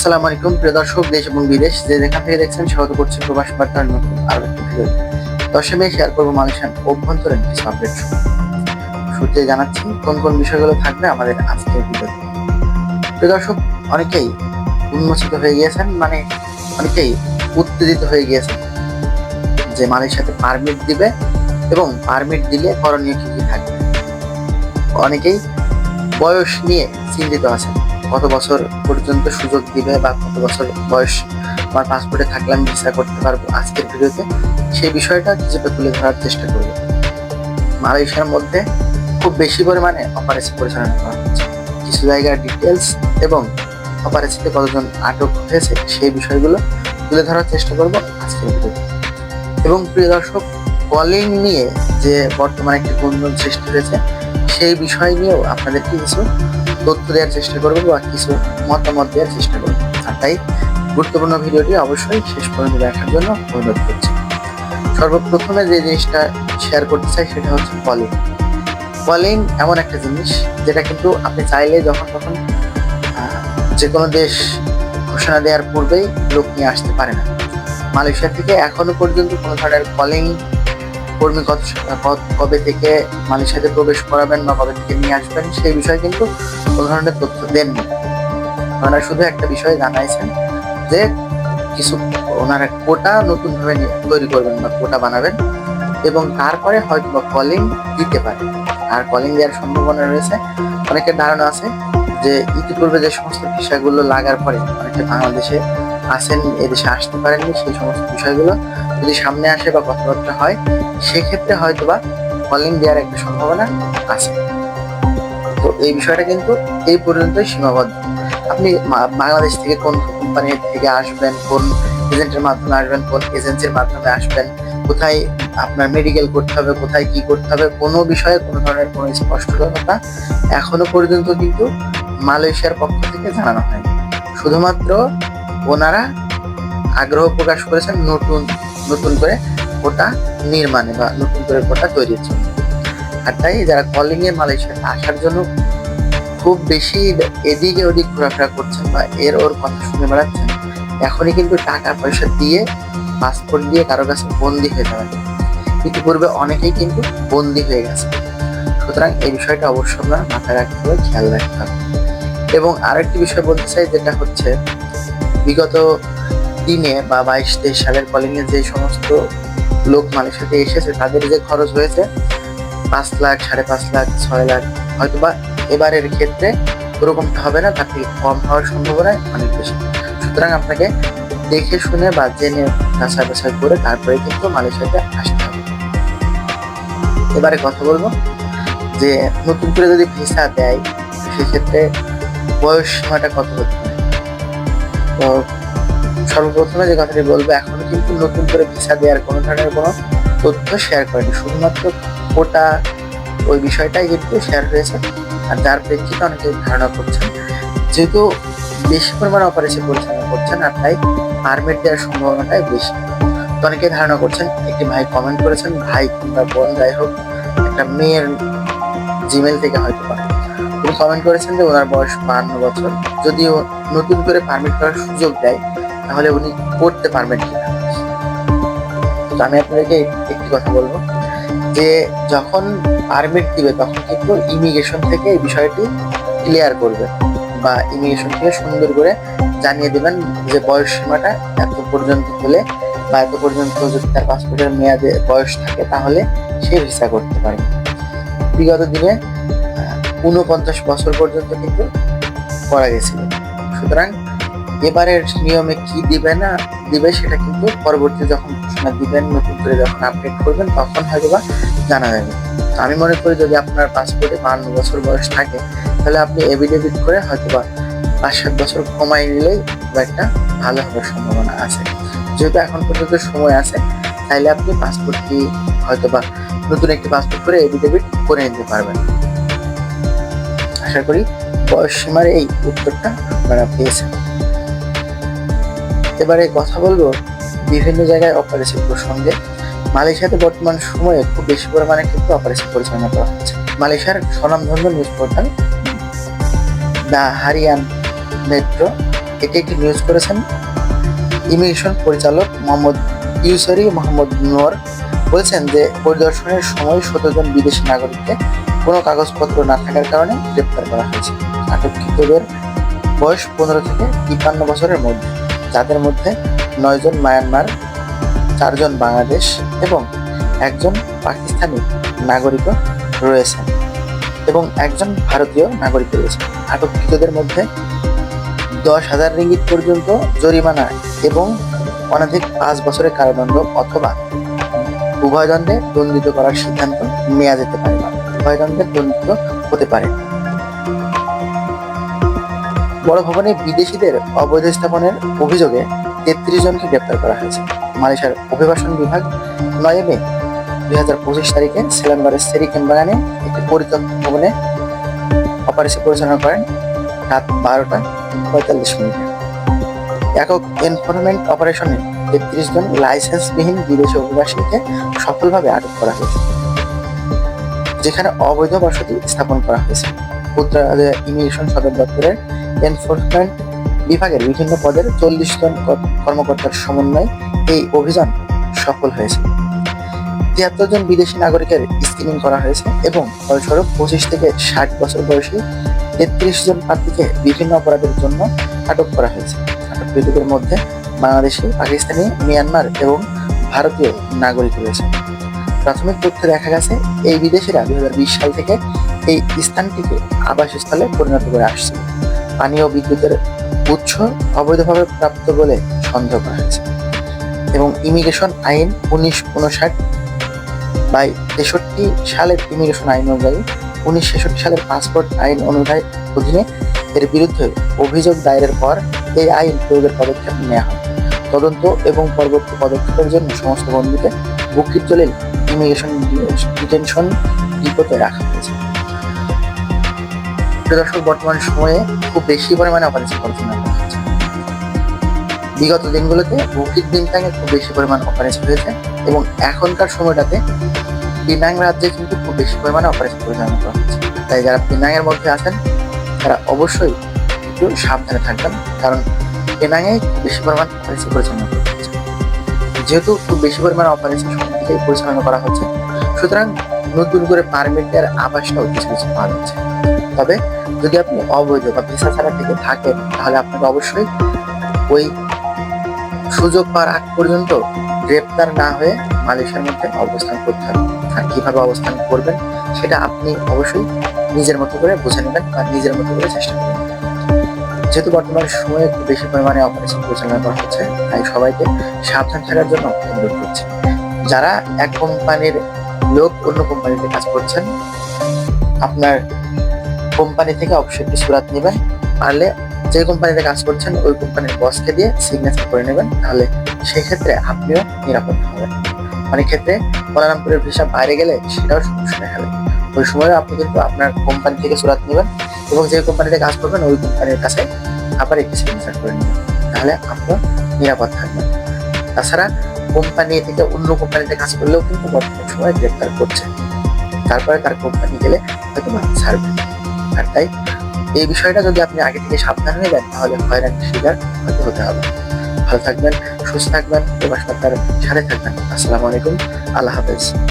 আসসালামু আলাইকুম, প্রিয় দর্শক, দেশ এবং বিদেশ, যে যেখান থেকে দেখছেন, স্বাগত করছি প্রবাস বার্তার নতুন আরও একটি ভিডিও দশে শেয়ার করব মালয়েশিয়ান অভ্যন্তরীণ কিছু আপডেট শুরুতে জানাচ্ছি কোন কোন বিষয়গুলো থাকবে আমাদের আজকের ভিডিওতে প্রিয় দর্শক, অনেকেই উন্মোচিত হয়ে গিয়েছেন মানে অনেকেই উত্তেজিত হয়ে গিয়েছেন যে মালয়েশিয়াতে পারমিট দিবে এবং পারমিট দিলে করণীয় কি কি থাকবে। অনেকেই বয়স নিয়ে চিন্তিত আছেন। কত বছর পর্যন্ত সুযোগ দিবে বা কত বছর বয়স আমার পাসপোর্টে থাকলে আমি ভিসা করতে পারব আজকের ভিডিওতে, সেই বিষয়টা কিছুটা তুলে ধরার চেষ্টা করব। মালয়েশিয়ার মধ্যে খুব বেশি পরিমাণে অপারেশন পরিচালনা করা হচ্ছে। কিছু জায়গার ডিটেলস এবং অপারেশনে কতজন আটক হয়েছে সেই বিষয়গুলো তুলে ধরার চেষ্টা করব আজকের ভিডিওতে। এবং প্রিয় দর্শক কলিং নিয়ে যে বর্তমানে একটি গুঞ্জন সৃষ্টি হয়েছে সেই বিষয় নিয়েও আপনাদেরকে কিছু তথ্য দেওয়ার চেষ্টা করব বা কিছু মতামত দেওয়ার চেষ্টা করব। আর তাই গুরুত্বপূর্ণ ভিডিওটি অবশ্যই শেষ পর্যন্ত দেখার জন্য অনুরোধ করছি। সর্বপ্রথমে যে জিনিসটা শেয়ার করতে চাই সেটা হচ্ছে কলিং কলিং এমন একটা জিনিস যেটা কিন্তু আপনি চাইলে যখন তখন যে কোনো দেশ ঘোষণা দেওয়ার পূর্বেই লোক নিয়ে আসতে পারে না। মালয়েশিয়া থেকে এখনও পর্যন্ত কোনো ধরনের কলিং কর্মী কবে থেকে মালয়েশিয়াতে প্রবেশ করাবেন বা কবে থেকে নিয়ে আসবেন, সেই বিষয়ে কিন্তু কোনো ধরনের তথ্য দেননি। ওনারা শুধু একটা বিষয় জানাইছেন যে কিছু ওনারা কোটা নতুন ভাবে তৈরি করবেন বা কোটা বানাবেন এবং তারপরে হয়তো বা কলিং দিতে পারে। আর কলিং দেওয়ার সম্ভাবনা রয়েছে। অনেকের ধারণা আছে যে ইতিপূর্বে যে সমস্ত বিষয়গুলো লাগার পরে অনেকে বাংলাদেশে আসেন, এদেশে আসতে পারেননি সেই সমস্ত বিষয়গুলো। যদি সামনে আসে বা কথাবার্তা হয়, সেক্ষেত্রে হয়তো বা কলিং দেওয়ার একটা সম্ভাবনা আছে। তো এই বিষয়টা কিন্তু এই পর্যন্তই সীমাবদ্ধ। আপনি বাংলাদেশ থেকে কোন কোম্পানি থেকে আসবেন, কোন এজেন্টের মাধ্যমে আসবেন, কোন এজেন্সির মাধ্যমে আসবেন, কোথায় আপনার মেডিকেল করতে হবে, কোথায় কি করতে হবে, কোনো বিষয়ে কোনো ধরনের কোনো স্পষ্টতা এখনও পর্যন্ত কিন্তু মালয়েশিয়ার পক্ষ থেকে জানানো হয়নি। শুধুমাত্র ওনারা আগ্রহ প্রকাশ করেছেন নতুন নতুন করে কোটা নির্মাণে বা নতুন করে কোটা তৈরির জন্য। আর তাই যারা কলিং এ মালয়েশিয়াতে আসার জন্য খুব বেশি এদিকে ওদিক ঘোরাফেরা করছেন বা এর ওর কথা শুনে বেড়াচ্ছেন, এখনই কিন্তু টাকা পয়সা দিয়ে পাসপোর্ট দিয়ে কারও কাছে বন্দি হয়ে যাবেন ইতিপূর্বে অনেকেই কিন্তু বন্দি হয়ে গেছে। সুতরাং এই বিষয়টা অবশ্যই আপনার মাথায় রাখতে হবে, খেয়াল রাখতে হবে। এবং আরেকটি বিষয় বলতে চাই, যেটা হচ্ছে বিগত দিনে বা বাইশ তেইশ সালের কলিং এ যে সমস্ত লোক মালয়েশিয়াতে এসেছে, তাদের যে খরচ হয়েছে পাঁচ লাখ, সাড়ে পাঁচ লাখ, ছয় লাখ হয়তো বা এবারের ক্ষেত্রে ওরকমটা হবে না, তার থেকে কম হওয়ার সম্ভাবনা অনেক বেশি। সুতরাং আপনাকে দেখে শুনে বা জেনে যাচাই বাছাই করে তারপরে কিন্তু মালয়েশিয়াতে আসতে হবে। এবারে কথা বলব যে নতুন করে যদি ভিসা দেয়, সেক্ষেত্রে বয়স সীমাটা কত হতে সর্বপ্রথমে যে কথাটি বলব, এখনও কিন্তু নতুন করে ভিসা দেওয়ার কোনো ধরনের কোনো তথ্য শেয়ার করেনি। শুধুমাত্র কোটা ওই বিষয়টাই কিন্তু শেয়ার হয়েছে আর যার প্রেক্ষিতে অনেকে ধারণা করছেন। যেহেতু বেশি পরিমাণে অপারেশন পরিচালনা করছেন আর তাই পারমিট দেওয়ার সম্ভাবনাটাই বেশি। তো অনেকে ধারণা করছেন, একটি ভাই কমেন্ট করেছেন, ভাই কিংবা বোন যাই হোক, একটা মেয়ের জিমেল থেকে হয়তো পারে তিনি কমেন্ট করেছেন যে ওনার বয়স বাহান্ন বছর। যদিও নতুন করে পারমিট করার সুযোগ দেয়, তাহলে উনি করতে পারবেন কিনা। তো আমি আপনাদেরকে একটি কথা বলব যে যখন পারমিট দিবে, তখন কিন্তু ইমিগ্রেশন থেকে এই বিষয়টি ক্লিয়ার করবে বা ইমিগ্রেশন থেকে সুন্দর করে জানিয়ে দেবেন যে বয়স সীমাটা এত পর্যন্ত হলে বা এত পর্যন্ত যদি তার পাসপোর্টের মেয়াদে বয়স থাকে, তাহলে সে ভিসা করতে পারবে। বিগত দিনে উনপঞ্চাশ বছর পর্যন্ত কিন্তু করা গেছিল। সুতরাং এবারের নিয়মে কি দিবে না দিবে সেটা কিন্তু পরবর্তী যখন ঘোষণা দিবেন, নতুন করে যখন আপডেট করবেন, তখন হয়তো বা জানা যাবে। আমি মনে করি যদি আপনার পাসপোর্টে বান্ন বছর বয়স থাকে, তাহলে আপনি এভিডেভিট করে হয়তো বা পাঁচ সাত বছর কমাই নিলেই একটা ভালো হওয়ার সম্ভাবনা আছে। যেহেতু এখন পর্যন্ত সময় আছে, তাইলে আপনি পাসপোর্টটি হয়তো বা নতুন একটি পাসপোর্ট করে এভিডেভিট করে নিতে পারবেন। আশা করি বয়স সীমার এই উত্তরটা আপনারা পেয়েছেন। এবারে কথা বলব বিভিন্ন জায়গায় অপারেশন প্রসঙ্গে। মালয়েশিয়াতে বর্তমান সময়ে খুব বেশি পরিমাণে কিন্তু অপারেশন পরিচালনা করা হচ্ছে। মালয়েশিয়ার স্বনামধন্য news portal the Harian Metro. এটি একটি নিউজ করেছেন। ইমিগ্রেশন পরিচালক মোহাম্মদ ইউসরি মোহাম্মদ নোর। বলেছেন যে পরিদর্শনের সময় সতেরো বিদেশি নাগরিককে কোনো কাগজপত্র না থাকার কারণে গ্রেপ্তার করা হয়েছে। আটককৃতদের বয়স পনেরো থেকে তিপ্পান্ন বছরের মধ্যে, যাদের মধ্যে নয়জন মায়ানমার, চারজন বাংলাদেশ এবং একজন পাকিস্তানি নাগরিকও রয়েছেন এবং একজন ভারতীয় নাগরিক রয়েছে আটককৃতদের মধ্যে দশ হাজার রিঙ্গিত পর্যন্ত জরিমানা এবং অনধিক পাঁচ বছরের কারাদণ্ড অথবা উভয় দণ্ডে দণ্ডিত করার সিদ্ধান্ত নেওয়া যেতে পারে উভয় দণ্ডে দণ্ডিত হতে পারে। বড় ভবনে বিদেশিদের অবৈধ স্থাপনের অভিযোগে তেত্রিশ জনকে গ্রেপ্তার করা হয়েছে। মালয়েশিয়ার অভিবাসন বিভাগ নয় মে দুই হাজার পঁচিশ তারিখে সেলাম্বারের সেরি কেম্বাগানে একটি পরিত্যক্ত ভবনে অপারেশন পরিচালনা করেন রাত বারোটা পঁয়তাল্লিশ মিনিটে। একক এনফোর্সমেন্ট অপারেশনে তেত্রিশ জন লাইসেন্সবিহীন বিদেশি অভিবাসীকে সফলভাবে আটক করা হয়েছে, যেখানে অবৈধ বসতি স্থাপন করা হয়েছে। উত্তরালয় ইমিগ্রেশন সদর দপ্তরের এনফোর্সমেন্ট বিভাগের বিভিন্ন পদের চল্লিশ জন কর্মকর্তার সমন্বয়ে এই অভিযান সফল হয়েছে। তিয়াত্তর জন বিদেশি নাগরিকের স্ক্রিনিং করা হয়েছে এবং ফলস্বরূপ পঁচিশ থেকে ষাট বছর বয়সী তেত্রিশ জন প্রার্থীকে বিভিন্ন অপরাধের জন্য আটক করা হয়েছে। আটককৃতদের মধ্যে বাংলাদেশি, পাকিস্তানি, মিয়ানমার এবং ভারতীয় নাগরিক রয়েছে। প্রাথমিক তথ্যে দেখা গেছে, এই বিদেশিরা দুই সাল থেকে এই স্থানটিকে আবাসস্থলে পরিণত করে আসছে। পানীয় বিদ্যুতের উৎস অবৈধভাবে প্রাপ্ত বলে সন্দেহ করা হয়েছে এবং ইমিগ্রেশন আইন উনিশ উনষাট বাই তেষট্টি সালের ইমিগ্রেশন আইন অনুযায়ী উনিশ ছেষট্টি সালের পাসপোর্ট আইন অনুযায়ী অধীনে এর বিরুদ্ধে অভিযোগ দায়েরের পর এই আইন প্রয়োগের পদক্ষেপ নেওয়া হয়। তদন্ত এবং পরবর্তী পদক্ষেপের জন্য সমস্ত বন্দীকে বুকির জলিল ইমিগ্রেশন ডিটেনশন ডিপোতে রাখা হয়েছে। দর্শক, বর্তমান সময়ে খুব বেশি পরিমাণে অপারেশন পরিচালনা করা হচ্ছে। বিগত দিনগুলোতে বুকির বিনতাঙে খুব বেশি পরিমাণ অপারেশন হয়েছে এবং এখনকার সময়টাতে পিনাং রাজ্যে কিন্তু খুব বেশি পরিমাণে অপারেশন পরিচালনা করা হচ্ছে। তাই যারা পিনাংয়ের মধ্যে আছেন তারা অবশ্যই একটু সাবধানে থাকবেন, কারণ পেনাঙে বেশি পরিমাণ অপারেশন পরিচালনা করা হচ্ছে যেহেতু খুব বেশি পরিমাণ অপারেশন পরিচালনা করা হচ্ছে, সুতরাং নতুন করে পারমিটের আবাসটাও কিছু কিছু পাওয়া যাচ্ছে। তবে যদি আপনি অবৈধ বা ভিসা ছাড়া থেকে থাকেন, তাহলে আপনাকে অবশ্যই ওই সুযোগ পাওয়ার আগ পর্যন্ত গ্রেপ্তার না হয়ে মালয়েশিয়ার মধ্যে অবস্থান করতে হবে আর কীভাবে অবস্থান করবেন, সেটা আপনি অবশ্যই নিজের মতো করে বুঝে নেবেন বা নিজের মতো করে চেষ্টা করবেন। যেহেতু বর্তমান সময়ে খুব বেশি পরিমাণে অপারেশন পরিচালনা করা হচ্ছে, তাই সবাইকে সাবধান থাকার জন্য অনুরোধ করছি। যারা এক কোম্পানির লোক অন্য কোম্পানিতে কাজ করছেন, আপনার কোম্পানি থেকে অবশ্যই একটি সুরাত নেবেন। পারলে যে কোম্পানিতে কাজ করছেন, ওই কোম্পানির বসকে দিয়ে সিগনেচার করে নেবেন। তাহলে সেই ক্ষেত্রে আপনিও নিরাপদ হবেন। অনেক ক্ষেত্রে কোয়ালালামপুরের ভিসা বাইরে গেলে সেটাও সমস্যা দেখা ওই সময় আপনি কিন্তু আপনার কোম্পানি থেকে সুরাত নেবেন এবং যে কোম্পানিতে কাজ করবেন, ওই কোম্পানির কাছে আবার একটি সিগনেচার করে নেবেন। তাহলে আপনার নিরাপদ থাকবেন তাছাড়া কোম্পানি থেকে অন্য কোম্পানিতে কাজ করলেও কিন্তু বর্তমান সময় গ্রেপ্তার করছে। তারপরে তার কোম্পানি গেলে হয়তো বা ছাড়বে। আর তাই এই বিষয়টা যদি আপনি আগে থেকে সাবধান হয়ে যান তাহলে হয়রানির শিকার হয়তো হতে হবে। ভালো থাকবেন সুস্থ থাকবেন এবার বার্তার সাথে থাকবেন। আসসালামু আলাইকুম আল্লাহ হাফেজ।